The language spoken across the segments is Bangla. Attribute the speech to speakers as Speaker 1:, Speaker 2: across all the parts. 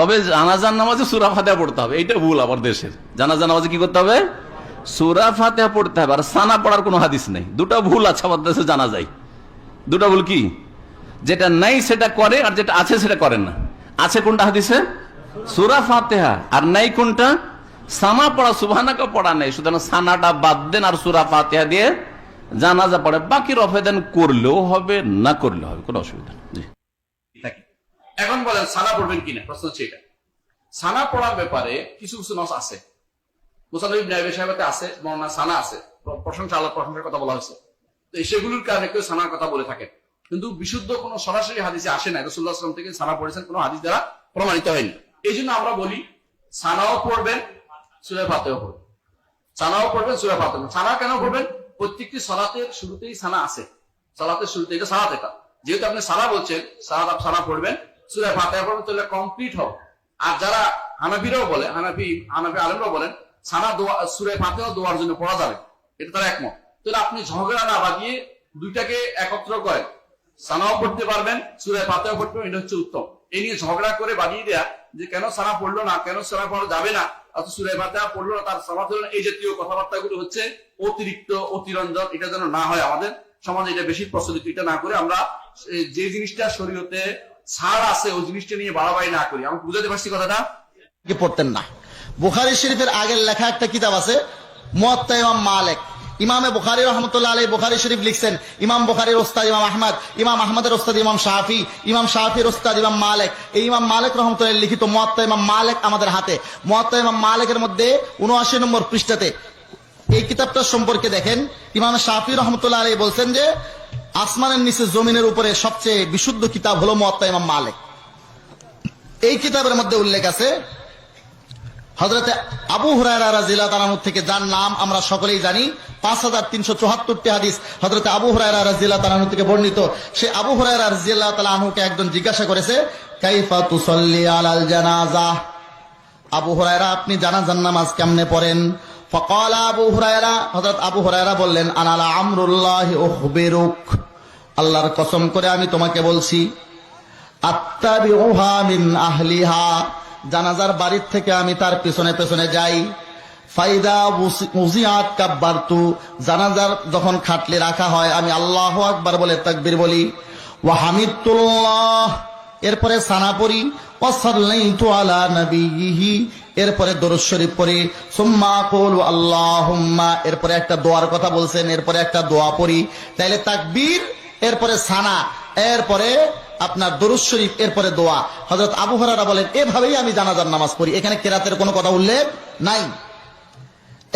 Speaker 1: তবে জানাজার নামাজে সুরা ফাতেহা পড়তে হবে, এইটা ভুল আবার দেশের। জানাজার নামাজে কি করতে হবে? সুরা ফাতেহা পড়তে হবে, আর সানা পড়ার কোনো হাদিস নেই। দুটা ভুল আছে আমার দেশে জানা যায় দুটা ভুল কি? যেটা নাই সেটা করে, আর যেটা আছে সেটা করে না। আছে কোনটা হাদিসে? সুরা ফাতেহা। আর নাই কোনটা? সানা পড়া সুবহানাকে পড়া নেই। সুতরাং সানাটা বাদ দেন আর সুরা ফাতেহা দিয়ে জানাজা পড়ে। বাকি রফেদান করলেও হবে, না করলেও হবে, কোনো অসুবিধা নেই।
Speaker 2: এখন বলেন সানা পড়বেন কিনা? প্রশ্ন হচ্ছে এটা। সানা পড়ার ব্যাপারে কিছু কিছু নস আছে। মুসালিম নাইবে সাহেবাতে আছে মৌলানা সানা আছে। প্রশংসা আল্লাহ প্রশংসার কথা বলা হয়েছে। কারণে কেউ সানার কথা বলে থাকে। কিন্তু বিশুদ্ধ কোনো সরাসরি হাদিসে আসে না রসুল্লাহ আসলাম থেকে সানা পড়েছেন কোনো হাদিস দ্বারা প্রমাণিত হয়নি। এই জন্য আমরা বলি সানাও পড়বেন, সুরে ফাতেও পড়বেন। সানাও পড়বেন, সুরে ফাতে সানা কেন পড়বেন? প্রত্যেকটি সালাতের শুরুতেই সানা আছে। সালাতের শুরুতে এটা সালাত এটা। যেহেতু আপনি সানা বলছেন আপ সানা পড়বেন সুরে ফাতে পড়বেন তাহলে কমপ্লিট হবে। আর যারা হানাফিরাও বলে হানাফি হানাফি আলমরাও বলেন সানা দোয়া সুরে ফাতেও দোয়ার জন্য পড়া যাবে। এটা তারা একমত। তাহলে আপনি ঝগড়া না বাগিয়ে দুইটাকে একত্র করেন। সানাও পড়তে পারবেন সুরে ফাতেও পড়তে পারবেন, এটা হচ্ছে উত্তম। এই নিয়ে ঝগড়া করে বাগিয়ে দেয়া যে কেন সানা পড়ল না কেন সানা পড়া যাবে না অত সুরে ফাতেহা পড়ল না তার সালাত হলো এই জাতীয় কথাবার্তাগুলো হচ্ছে অতিরিক্ত অতিরঞ্জন এটা যেন না হয় আমাদের সমাজে এটা বেশি প্রচলিত। এটা না করে আমরা যে জিনিসটা শরীয়তে ছাড় আছে, ওই জিনিসটা নিয়ে বাড়াবাড়ি না করি। আমি বুঝাতে পারছি কথাটা?
Speaker 3: পড়তেন না। বুখারি শরীফের আগের লেখা একটা কিতাব আছে, মুয়াত্তা মালিক। ইমামে বুখারী রহমতুল্লাহ আলী বুখারী শরীফ লিখছেন, ইমাম বুখারীর ওস্তাদ ইমাম আহমদ, ইমাম আহমদের ওস্তাদ ইমাম শাফি, ইমাম শাফির ওস্তাদ ইমাম মালিক। এই ইমাম মালিক রহমতুল্লাহ লিখিত মুয়াত্তা ইমাম মালেক আমাদের হাতে। মুয়াত্তা ইমাম মালেকের মধ্যে উনআশি নম্বর পৃষ্ঠাতে এই কিতাবটার সম্পর্কে দেখেন, ইমাম শাফি রহমতুল্লাহ আলী বলছেন যে আসমানের নিচে জমিনের উপরে সবচেয়ে বিশুদ্ধ কিতাব হলো মুয়াত্তা ইমাম মালিক। এই কিতাবের মধ্যে উল্লেখ আছে হজরতে আবু হুরায়রা রাজিল্লাহ তালানু থেকে যার নাম আমরা সকলেই জানি, পাঁচ হাজার তিনশো চুহাত্তরটি হাদিস হজরতে আবু হুরায়রা রাজিল্লাহ তালানু থেকে বর্ণিত। সে আবু হুরায়রা রাজিল্লাহ তালানুকে একজন জিজ্ঞাসা করেছে, কাইফা তুসল্লি আলাল জানাজা? আবু হুরায়রা, আপনি জানাজান নামাজ কেমনে পড়েন? ফকাল আবু হুরায়রা হজরত আবু হুরায়রা বললেন, আনালা আমরুল্লাহ উখবিরুক। আল্লাহর কসম করে আমি তোমাকে বলছি মিন আহলিহা, জানাজার বাড়ির থেকে আমি তার পেছনে পেছনে যাই। ফাইদা মুজিয়াত কাব্বারতু, জানাজার যখন খাটলে রাখা হয়, আমি আল্লাহ আকবার বলে তাকবির বলি, ওয়া হামিদুল্লাহ এরপরে সানা পড়ি ওয়াসাল্লাইতু আলা নবিয়িহি, এরপরে দরুদ শরীফ পড়ি, সুম্মা আকুলু আল্লাহুম্মা, এরপরে একটা দোয়ার কথা বলছেন, এরপরে একটা দোয়া পড়ি। তাইলে তাকবীর এরপরে সানা, এরপরে আপনার দরুদ শরীফ, এরপরে দোয়া। হজরত আবু হরারা বলেন, এভাবেই আমি জানাজার নামাজ পড়ি। এখানে কেরাতের কোনো কথা উল্লেখ নাই।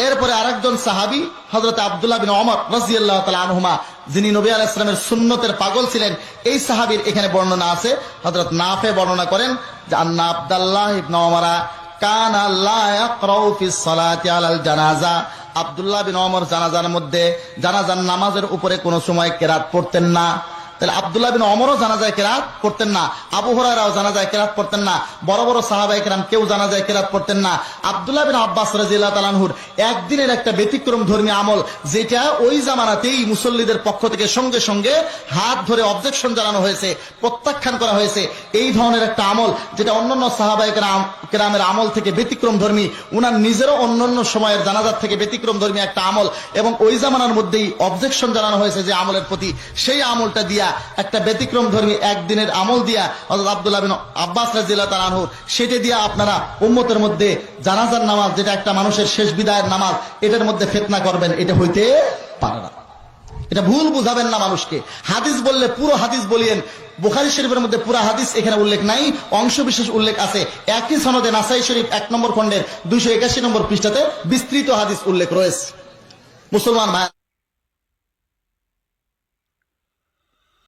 Speaker 3: এরপরে আরেকজন সাহাবি হজরত আবদুল্লাহ বিন অমর রাজিয়াল্লাহ তালা আনহুমা, যিনি নবী আলাহ ইসলামের সুন্নতের পাগল ছিলেন, এই সাহাবির এখানে বর্ণনা আছে। হজরত নাফে বর্ণনা করেন যে, আন্না কান আল্লাহ জানাজা। আব্দুল্লাহ বিন অমর জানাজার মধ্যে জানাজার নামাজের উপরে কোনো সময় কেরাত পড়তেন না। তাহলে আব্দুল্লাহ বিন অমরও জানা যায় কেরাত পড়তেন না। আবু জানা যায় কেরাত পড়তেন না। বড় বড় সাহাবাই কেরাম কেউ জানা যায় কেরাত পড়তেন না। আব্দুল্লাহ বিন আব্বাস রাজিল্লাহ তালানহুর একদিনের একটা ব্যতিক্রম ধর্মী আমল, যেটা ওই জামানাতেই মুসল্লিদের পক্ষ থেকে সঙ্গে সঙ্গে হাত ধরে অবজেকশন জানানো হয়েছে, প্রত্যাখ্যান করা হয়েছে। এই ধরনের একটা আমল, যেটা অন্যান্য সাহাবাই কেরাম- কেরামের আমল থেকে ব্যতিক্রম ধর্মী, উনার নিজেরও অন্যান্য সময়ের জানাজার থেকে ব্যতিক্রম ধর্মী একটা আমল, এবং ওই জামানার মধ্যেই অবজেকশন জানানো হয়েছে যে আমলের প্রতি। সেই আমলটা দিয়া একটা ব্যতিক্রম ধর্মী একদিনের আমল দিয়া হযরত আব্দুল্লাহ বিন আব্বাস রাজিল্লাহ তালানহু সেটা দিয়া আপনারা উম্মতের মধ্যে জানাজার নামাজ, যেটা একটা মানুষের শেষ বিদায়ের নামাজ, এটার মধ্যে ফেতনা করবেন, এটা হইতে পারে না। এটা ভুল বুঝাবেন না মানুষকে। হাদিস বললে পুরো হাদিস বলিয়েন, বুখারি শরীফের মধ্যে পুরো হাদিস এখানে উল্লেখ নাই অংশ বিশেষ উল্লেখ আছে। একই সনদে নাসাই শরীফ এক নম্বর খণ্ডের দুইশো একাশি নম্বর পৃষ্ঠাতে বিস্তৃত হাদিস উল্লেখ রয়েছে। মুসলমান ভাই